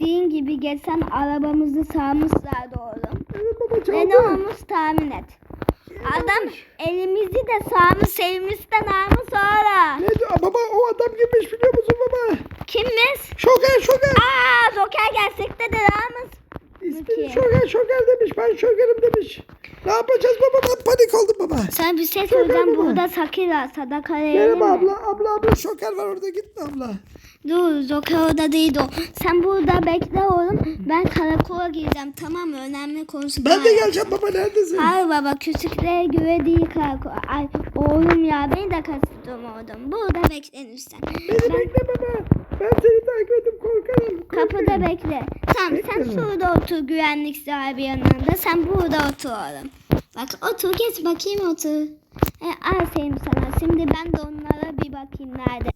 Dediğin gibi geçen arabamızı sağmışlardı oğlum. Ve ne olmuş tahmin et. Adam elimizi de sağmış, elimizden almış sonra. Ne diyor? Baba o adam girmiş biliyor musun baba? Kimmiş? Şoker şoker. Aa, Joker gerçekte de almış. İsmini şoker şoker demiş. Ben şokerim demiş. Ne yapacağız baba? Ben panik oldum baba. Sen bir şey Joker söyleyeceğim. baba. Burada Sakira, Sadaka Merhaba abla. Abla abla şoker var orada gitme abla. Dur, Joker orada değil o. Sen burada bekle oğlum. Ben karakola gireceğim tamam mı? Önemli konusu. Ben de geleceğim baba neredesin? Hayır baba küçüklere göre değil karakol. Ay oğlum ya beni de kastım oğlum. Burada bekle lütfen. Beni bekle baba. Ben seni takip edip korkarım. Kapıda korkarım. bekle. Tamam sen Bekle mi? şurada otur güvenlik sahibi yanında. Sen burada otur oğlum. Bak otur geç bakayım otur. E, aferin sana. Şimdi ben de onlara bir bakayım nerede.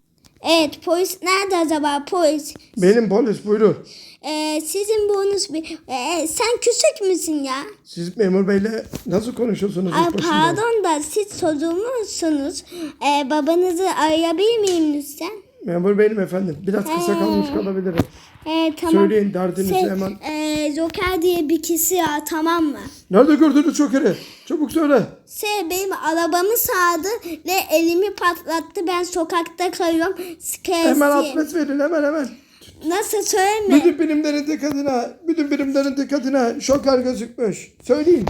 Evet polis nerede acaba polis? Benim polis buyurun. Ee, sizin bonus bir... Ee, sen küçük müsün ya? Siz memur beyle nasıl konuşuyorsunuz? Başında? pardon da siz çocuğu musunuz? Ee, babanızı arayabilir miyim lütfen? Memur benim efendim. Biraz kısa He. kalmış kalabilirim. Ee, tamam. Söyleyin derdinizi Şey, hemen. ee, Joker diye bir kişi ya tamam mı? Nerede gördünüz şokeri? Çabuk söyle. Şey benim arabamı sağdı ve elimi patlattı. Ben sokakta kalıyorum. Skesi. Hemen adres verin hemen hemen. Nasıl söyleme? Bütün birimlerin dikkatine, bütün birimlerin dikkatine şoker gözükmüş. Söyleyin.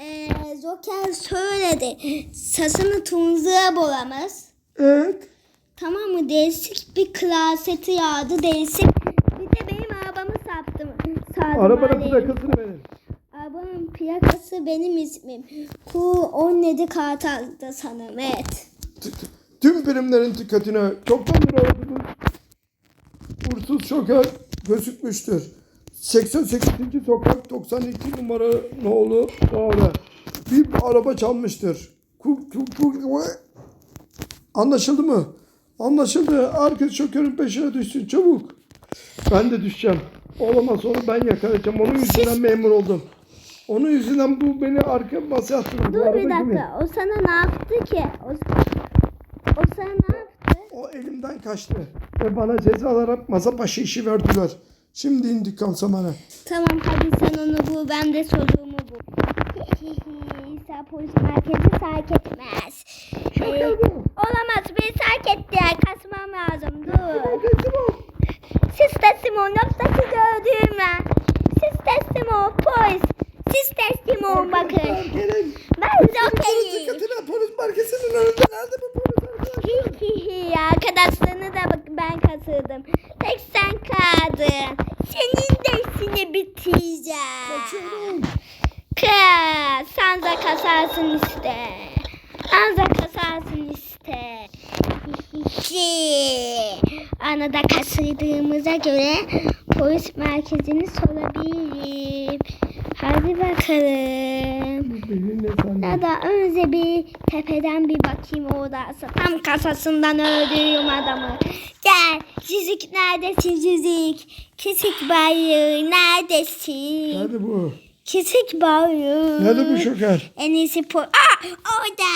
Ee, Joker söyledi. Saçını turuncuya boyamış. Evet. Tamam mı? Değişik bir klaseti yağdı. Değişik. Bir de benim arabamı sattım. Arabanın plakasını verin. Arabamın plakası benim ismim. Ku 17 Kartal'da sanırım. Evet. Tüm birimlerin dikkatine çoktan bir aradığınız uğursuz şoker gözükmüştür. 88. sokak 92 numara nolu daire. Bir araba çalmıştır. Anlaşıldı mı? Anlaşıldı. Herkes şokerin peşine düşsün çabuk. Ben de düşeceğim. Olamaz onu ben yakalayacağım. Onun yüzünden memur oldum. Onun yüzünden bu beni arka masaya attı. Bu Dur bir dakika. O sana ne yaptı ki? O, o sana ne yaptı? O elimden kaçtı. Ve bana ceza olarak masa başı işi verdiler. Şimdi intikam zamanı. Tamam hadi sen onu bul. Ben de çocuğumu bul. Sen polis merkezi terk etmez. Şoker Ee, olamaz. Beni terk etti. Kaçmam lazım. Dur. Ol. Siz teslim olun yoksa sizi öldürürüm. Siz teslim ol polis. Siz teslim olun bakın. Ben Polis Joker'im. dikkatine polis merkezinin önünde. Nerede bu polis arkadaşlar? Arkadaşlarını da bak ben katıldım. Tek sen kaldın. Senin de işini bitireceğim. Kaçıyorum. Kız sen de kasarsın işte. Sen de kasarsın işte. Ana da kaçırdığımıza göre polis merkezini sorabilirim. Hadi bakalım. Bu benim ne sandın? Ya da önce bir tepeden bir bakayım oradaysa. Tam kasasından öldürüyorum adamı. Gel. Cizik neredesin Cizik? Kesik bayığı neredesin? Nerede bu? Kesik bayığı. Nerede bu şoker? En iyisi po... Aa orada.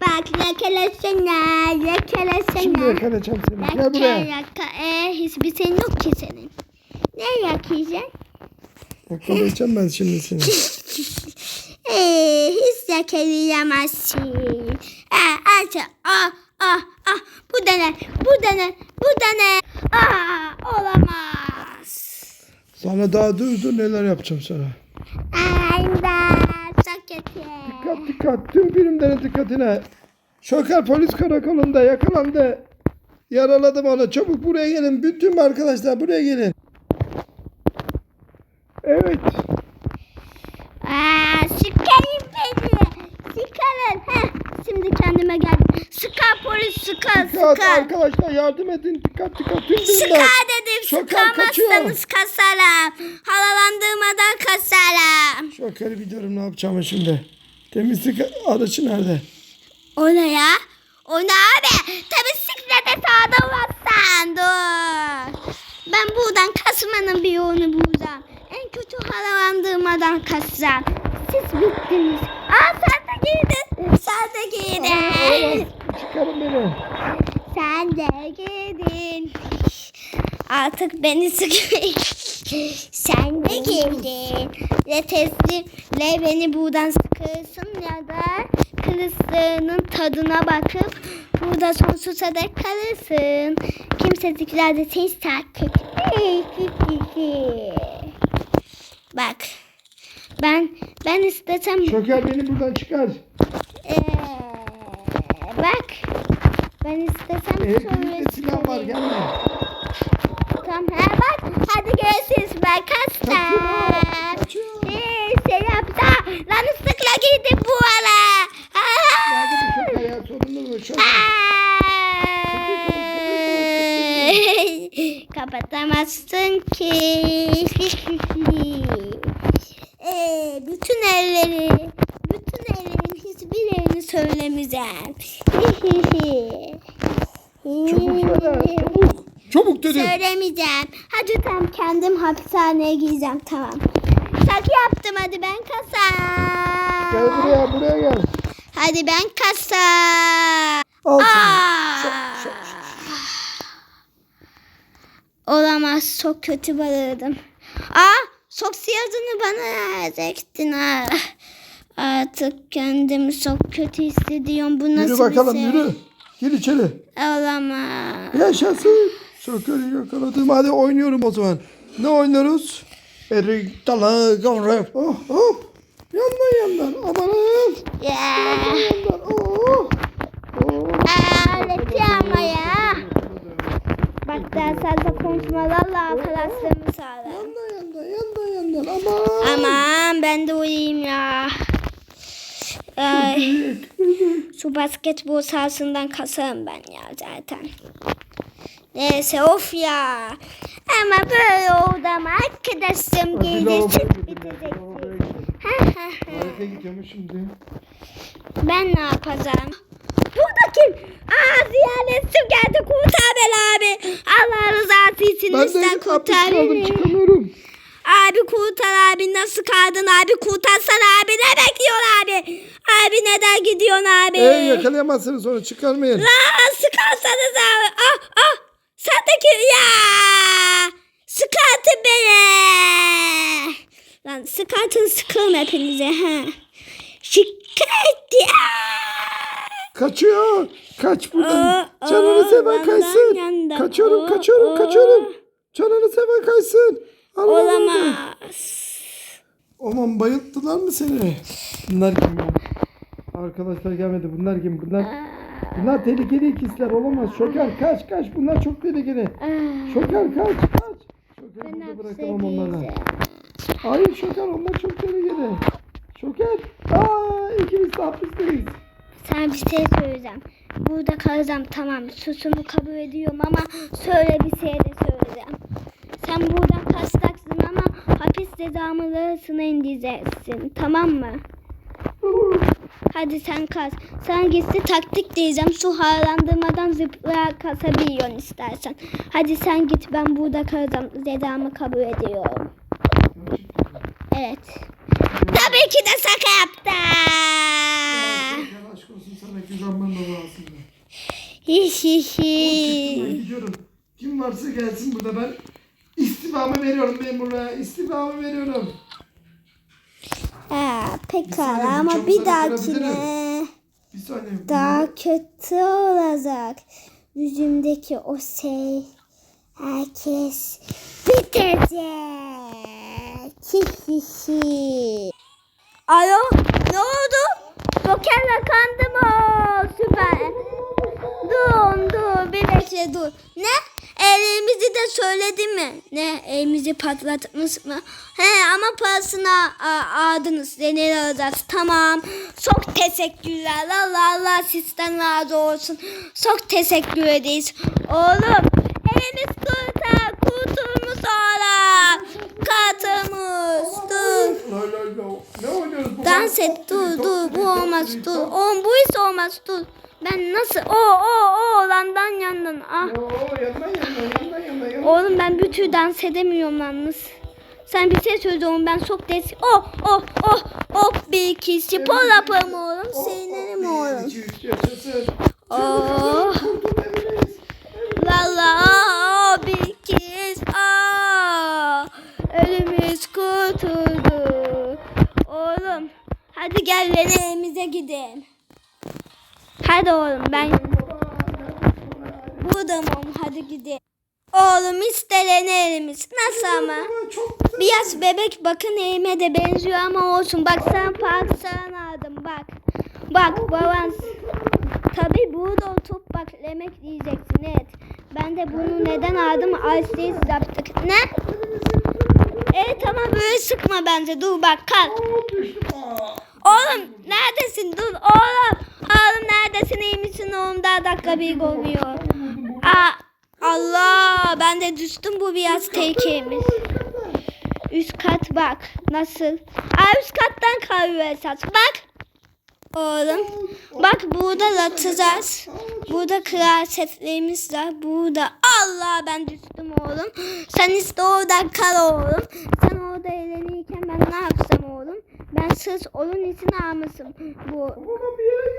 Bak lekelesene. Şimdi Lekelesene. yakalayacağım seni. Gel Leke buraya. yaka. Ee, hiçbir şeyin yok ki senin. Ne yakacaksın? Yakalayacağım ben şimdi seni. Ee, hiç yakaleyemezsin. Aa, aç. Ah, ah, ah. Bu da ne? Bu da ne? Bu da ne? Aa, olamaz. Sana daha dur dur neler yapacağım sana. Aynen. Çok kötü. Dikkat dikkat. Tüm birimlerin dikkatine. Şoker polis karakolunda yakalandı. Yaraladım onu. Çabuk buraya gelin. Bütün arkadaşlar buraya gelin. Evet. Aa, sıkarım beni. Sıkarın. Heh, şimdi kendime geldim. Sıkar polis sıkar Dikkat sıkar. arkadaşlar yardım edin. Dikkat dikkat. Tüm. Sıkar dedim. Sıkamazsanız kasarım. Halalandırmadan kasarım. Şoker'i biliyorum ne yapacağımı şimdi. Temizlik aracı nerede? O ne ya? O ne abi? Tabii siklete sağda bassan dur. Ben buradan kasmanın bir yolunu bulacağım. En kötü havalandırmadan kaçacağım. Siz bittiniz. Aa sen de girdin. Sen de. Olamaz. Çıkarın beni. sen de girdin. Artık beni sıkmayın. Sen de geldin. Ve teslimle beni buradan sıkırsın ya da kılıçlarının tadına bakıp burada sonsuza dek kalırsın. Kimsecikler de seni takip Bak. Ben ben istesem Şoker beni buradan çıkar. ee, bak. Ben istesem Evlilikte silah var gelme. Tamam ha bak. Hadi görüşürüz ben kaçtım. Kaçıyor. Neyse yapsa. Lan ıslıkla giydim bu ara. Nerede bu şoker ya? Sorunlu mu şoker? Kapatamazsın ki. bütün elleri, bütün ellerin hiçbirini söylemeyeceğim. Çabuk söyle. Çabuk. Çabuk dedim. Söylemeyeceğim. Hadi tam kendim hapishaneye gideceğim tamam. Şaka yaptım hadi ben kasa. Gel buraya buraya gel. Hadi ben kasa. Al sana. Aa! Olamaz çok kötü balığıydım. Aa siyazını bana verecektin ha. Artık kendimi çok kötü hissediyorum. Bu nasıl Yürü bakalım bir şey? yürü. Gir içeri. Olamaz. Yaşasın. Şokeri yakaladım. Hadi oynuyorum o zaman. Ne oynuyoruz? Erik dalı gavrep. Oh hop. Yandan yandan. Amanın. Yeah. Yandan. Oh. Oh. Aleti ama ya. Bak fazla konuşmalarla arkadaşlarımı sağlar. Yandan yandan yandan yandan. Aman. Aman ben de uyuyayım ya. Ay, şu basketbol sahasından kasarım ben ya zaten. Neyse of ya. Ama böyle oldu ama arkadaşım gelecek bitecek. Ha, ha, ha. Gidiyormuş şimdi. Ben ne yapacağım? Burada kim? Aa ziyaretçim geldi kurtar beni abi. Allah rızası için Ben de kurtar kaldım beni. çıkamıyorum. Abi kurtar abi nasıl kaldın abi kurtarsana abi ne bekliyorsun abi? Abi neden gidiyorsun abi? Ee, yakalayamazsınız sonra çıkarmayın. Lan sıkarsanız abi. Ah ah sen de ki ya. Sıkartın beni. Lan sıkartın sıkın hepinize ha. Şikayet Kaçıyor. Kaç buradan. Aa, Canını aa, seven kaçsın. Kaçıyorum, kaçıyorum, kaçıyorum. Canını seven kaçsın. Allah. Olamaz. Aman bayılttılar mı seni? Bunlar kim ya? Arkadaşlar gelmedi. Bunlar kim? Bunlar bunlar tehlikeli ikizler olamaz. Şoker kaç kaç. Bunlar çok tehlikeli. Şoker kaç kaç. Şoker ben burada bırakamam onları. Hayır Şoker onlar çok tehlikeli. Şoker. Aa ikimiz de hapisteyiz. Sana bir şey söyleyeceğim. Burada kalacağım tamam. Susumu kabul ediyorum ama söyle bir şey de söyleyeceğim. Sen buradan ama hapis cezamılısına indireceksin. Tamam mı? Hadi sen kaç. Sen gitsin taktik diyeceğim. Su havalandırmadan zıpla kasabiliyorsun istersen. Hadi sen git ben burada kalacağım. Cezamı kabul ediyorum. Evet. Tabii ki de şaka. Şoker aşk olsun sana güvenmem gidiyorum. Kim varsa gelsin burada ben istifamı veriyorum memurluğa. İstifamı veriyorum. Saniye, pekala ama bir dahakine Bir saniye. daha kötü olacak. Yüzümdeki o şey herkes bitecek. Hi hi hi. Alo ne oldu? Joker'le kandı mı? Süper. Dur dur bir bekle dur. Ne? De söyledi mi? Ne? Elimizi patlatmış mı? He ama parasını aldınız. Deney alacağız. Tamam. Çok teşekkürler. Allah Allah sizden razı olsun. Çok teşekkür ederiz. Oğlum elimiz kurtar. Kurtulmuş oğlum. Katımız. Dur. Dans et dur dur bu olmaz dur. Oğlum bu hiç olmaz dur. Ben nasıl o o o olandan yandan ah. Oo yandan yandan yandan yandan. Oğlum ben bir tür dans edemiyorum yalnız. Sen bir şey söyle oğlum ben çok des. Oh oh oh oh bir iki spor yaparım oğlum. Seynerim oğlum. 2 3 yaşasın. Oh. Valla oh bir iki ah. köylümüz kurtuldu. Oğlum hadi gel evimize gidelim. Hadi oğlum ben buradayım oğlum hadi gidelim. Oğlum istelenirimiz. Nasıl ama? Biraz bebek bakın elime de benziyor ama olsun. Bak sen parçalan aldım bak. Bak baban. Tabi burada oturup bak yemek yiyeceksin evet. Ben de bunu neden aldım? Ice'deyiz yaptık. Ne? Evet ama böyle sıkma bence. Dur bak kalk. Oğlum neredesin? Dur oğlum. Oğlum neredesin? İyi misin? Oğlum daha dakika bir olmuyor. Aa, Allah ben de düştüm bu biraz tehlikemiz. Üst kat bak nasıl. Aa, üst kattan kalıyor esas. Bak. Oğlum. Bak burada latacağız. Burada kıyafetlerimiz var. Burada. Allah ben düştüm oğlum. Sen işte orada kal oğlum. Sen orada eğlenirken ben ne yapsam oğlum? Ben sırf onun için almışım bu.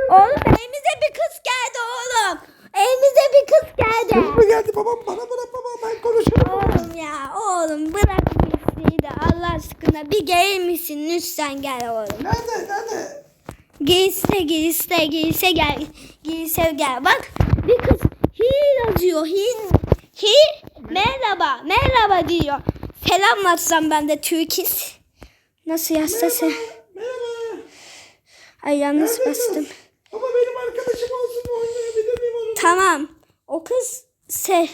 Oğlum evimize bir kız geldi oğlum. Evimize bir kız geldi. Kız mı geldi babam? Bana bırak baba ben konuşurum. Oğlum ya oğlum bırak bu isteği de Allah aşkına bir gelir misin lütfen gel oğlum. Nerede? Nerede? Gelirse gelirse gelirse gel. Gelirse gel bak bir kız hil yazıyor hil. Hil merhaba merhaba diyor. Selam atsam ben de Türkis. Nasıl yazsa sen? Merhaba. Ay yanlış Neredesin? bastım. Tamam. O kız se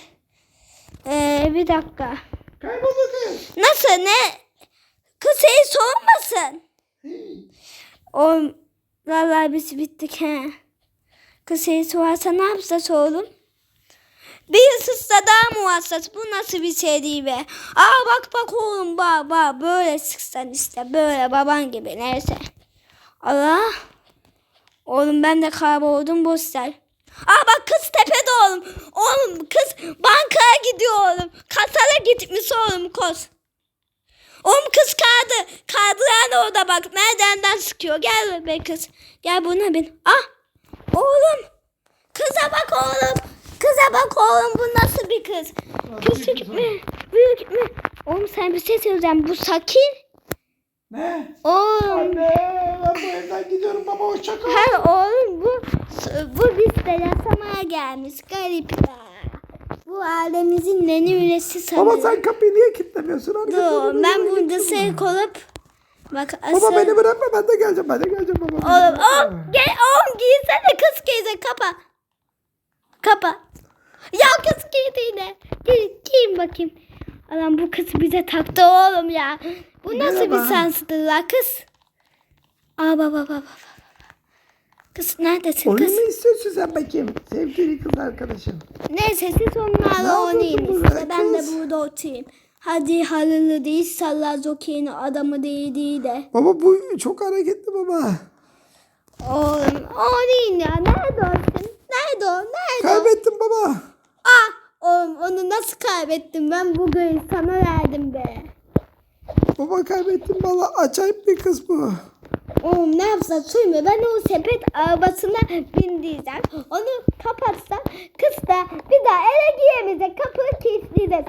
ee, bir dakika. Kayboldu kız. Nasıl ne? Kız seni soğumasın. O vallahi biz bittik he. Kız seni soğarsa ne yapsa oğlum? Bir ısırsa daha mı hassas? Bu nasıl bir şey değil be? Aa bak bak oğlum bak bak böyle sıksan işte böyle baban gibi neyse. Allah. Oğlum ben de kayboldum boşver. Aa bak kız tepede oğlum. Oğlum kız bankaya gidiyor oğlum. Kasara gitmiş oğlum koş. Oğlum kız kaldı. Kaldıran orada bak. Merdivenden sıkıyor. Gel be kız. Gel buna bin. Ah. Oğlum. Kıza bak oğlum. Kıza bak oğlum. Bu nasıl bir kız? Küçük mü? Büyük mü? Oğlum sen bir şey söyleyeceğim. Bu Sakir. Ne? Oğlum. Anne ben bu evden gidiyorum baba hoşça kal. Hayır oğlum bu bu bizde yasamaya gelmiş garipler. Bu ailemizin neni üresi sanırım. Baba sen kapıyı niye kilitlemiyorsun? Dur ben böyle burada sevk olup bak Baba asıl- beni bırakma ben de geleceğim ben de geleceğim baba. Oğlum oğlum gel oğlum giysene kız giyse kapa. Kapa. Ya kız giydi yine. Giy, giyin bakayım. Adam bu kız bize taktı oğlum ya. Bu nasıl bir Merhaba. sansıdır la kız? Aa baba baba baba. Kız neredesin Oyun kız? mu istiyorsun sen bakayım? Sevgili kız arkadaşım. Neyse siz onlarla Ne oynayın yapıyorsun işte. Ben de kız? burada oturayım. Hadi halını değil salla zokeyini adamı değil değil de. Baba bu çok hareketli baba. Oğlum oynayın ya. Nerede o sen? Nerede o? Nerede o? Kaybettim baba. Ah oğlum onu nasıl kaybettim ben bugün sana verdim be. Baba kaybettim valla acayip bir kız bu. Oğlum ne yapsa suyma ben o sepet arabasına bindireceğim. Onu kapatsam kız da bir daha eve giremeyecek kapıyı kilitleyeceğiz.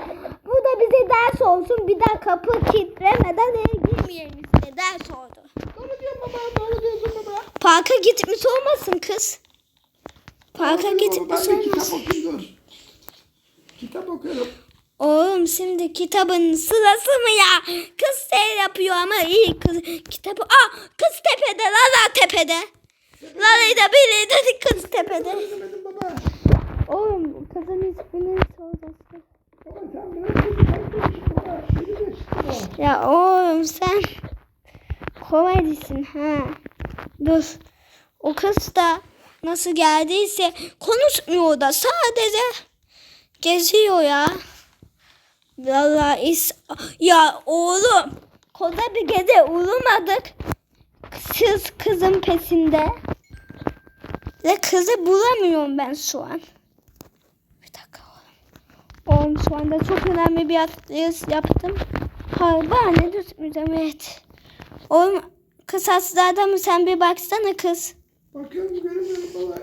Bu da bize ders olsun bir daha kapı kilitlemeden eve girmeyelim işte ders oldu. Doğru diyorsun baba doğru diyorsun baba. Parka gitmiş olmasın kız. Parka gitmiş baba, Ben bir kitap olmasın. dur. Kitap okuyorum. Oğlum şimdi kitabın sırası mı ya? Kız şey yapıyor ama iyi kız. Kitabı... Aa kız tepede. Lala tepede. Lala'yı da biri dedi kız tepede. Oğlum kızın ismini soracaksın. Ya oğlum sen komedisin ha. Dur. O kız da nasıl geldiyse konuşmuyor da sadece geziyor ya. Vallahi is ya oğlum koda bir gece uyumadık. Siz kızın pesinde. Ve kızı bulamıyorum ben şu an. Bir dakika oğlum. Oğlum şu anda çok önemli bir atlayış yaptım. Hayır bana ne düşmeyeceğim evet. Oğlum kız hastalarda mı sen bir baksana kız. Bakıyorum göremiyorum baba.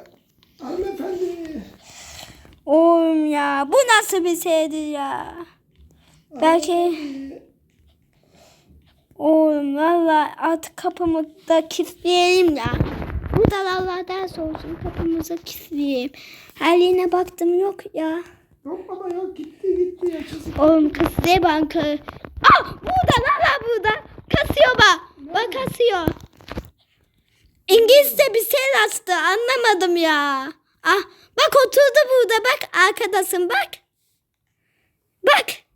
Hanımefendi. Oğlum ya bu nasıl bir şeydir ya. Belki Oğlum valla artık kapımı da kilitleyelim ya. Bu da Allah ders olsun kapımızı kilitleyelim. Her yerine baktım yok ya. Yok baba yok gitti gitti yaşasın. Oğlum kasıyor banka. Ah burada valla burada. Kasıyor bak. Bak kasıyor. İngilizce bir şey astı anlamadım ya. Ah bak oturdu burada bak arkadasın bak. Bak.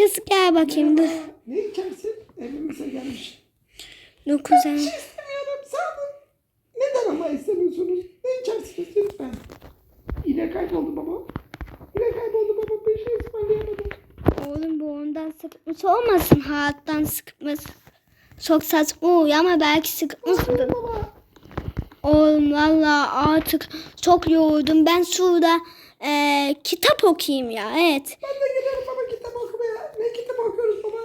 Kız gel bakayım dur. Ne içersin? Evimize gelmiş. Dokuz ay. İstemiyorum sağ olun. Neden ama istemiyorsunuz? Ne içersiniz lütfen? Yine kayboldu baba. Yine kayboldu baba. Bir şey ısmarlayamadım. Oğlum bu ondan sıkmış olmasın hayattan sıkmış. Çok saçma oluyor ama belki sıkmıştır. Baba. Oğlum valla artık çok yoruldum. Ben şurada eee, kitap okuyayım ya. Evet. Ben de giderim baba kitap okumaya. Ne kitap okuyoruz baba?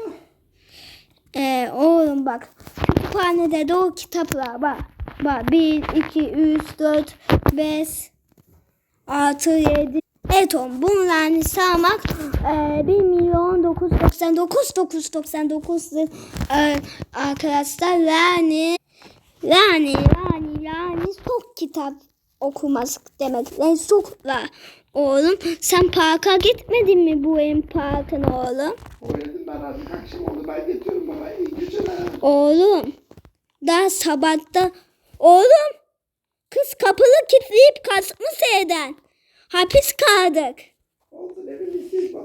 Eee, oğlum bak. Kütüphanede de o kitaplar bak. Bak 1, 2, 3, 4, 5, 6, 7. Evet oğlum bunların sağmak eee 1 milyon 999 999 eee, arkadaşlar yani yani yani yani çok kitap okuması demek. Yani çokla oğlum sen parka gitmedin mi bu en parkın oğlum? Oynadım ben artık akşam oldu. Ben getiriyorum baba. Oğlum daha sabahta oğlum kız kapılı kilitleyip kaçmış evden. Hapis kaldık.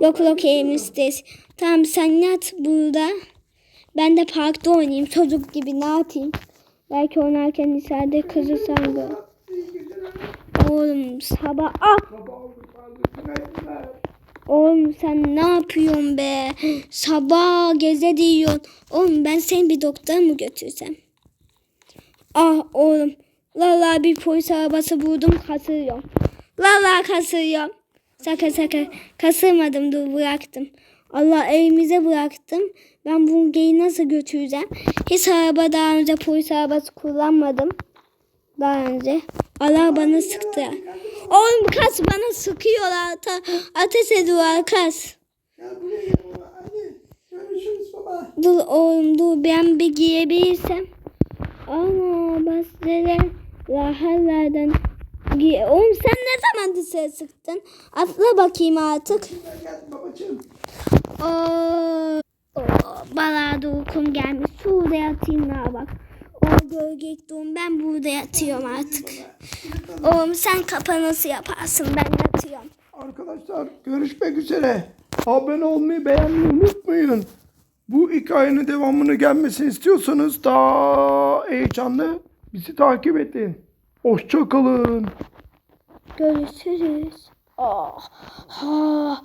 Yok yok evimizdeyiz. Tamam sen yat burada. Ben de parkta oynayayım çocuk gibi ne yapayım? Belki oynarken içeride kızı sandı. İyi geceler. Oğlum sabah ah Oğlum sen ne yapıyorsun be? Sabah geze diyorsun. Oğlum ben seni bir doktora mı götürsem? Ah oğlum. Lala bir polis arabası buldum kasıyorum. Lala kasıyorum. Şaka şaka. Kasırmadım dur bıraktım. Allah evimize bıraktım. Ben bu geyi nasıl götüreceğim? Hiç araba daha önce polis arabası kullanmadım. Daha önce. Allah bana sıktı. Oğlum kas bana sıkıyorlar. Ta, ateş ediyorlar kas. Dur oğlum dur ben bir giyebilirsem. Ana bastere rahalardan giy. Oğlum sen ne zaman dışarı sıktın? Atla bakayım artık. Oo, oo, bana da uykum gelmiş. Şurada yatayım ne bak. O gölge doğum ben burada yatıyorum artık. Oğlum sen kapanısı yaparsın ben yatıyorum. Arkadaşlar görüşmek üzere. Abone olmayı beğenmeyi unutmayın. Bu hikayenin devamını gelmesini istiyorsanız daha heyecanlı bizi takip edin. Hoşçakalın. Görüşürüz. Ah, ah,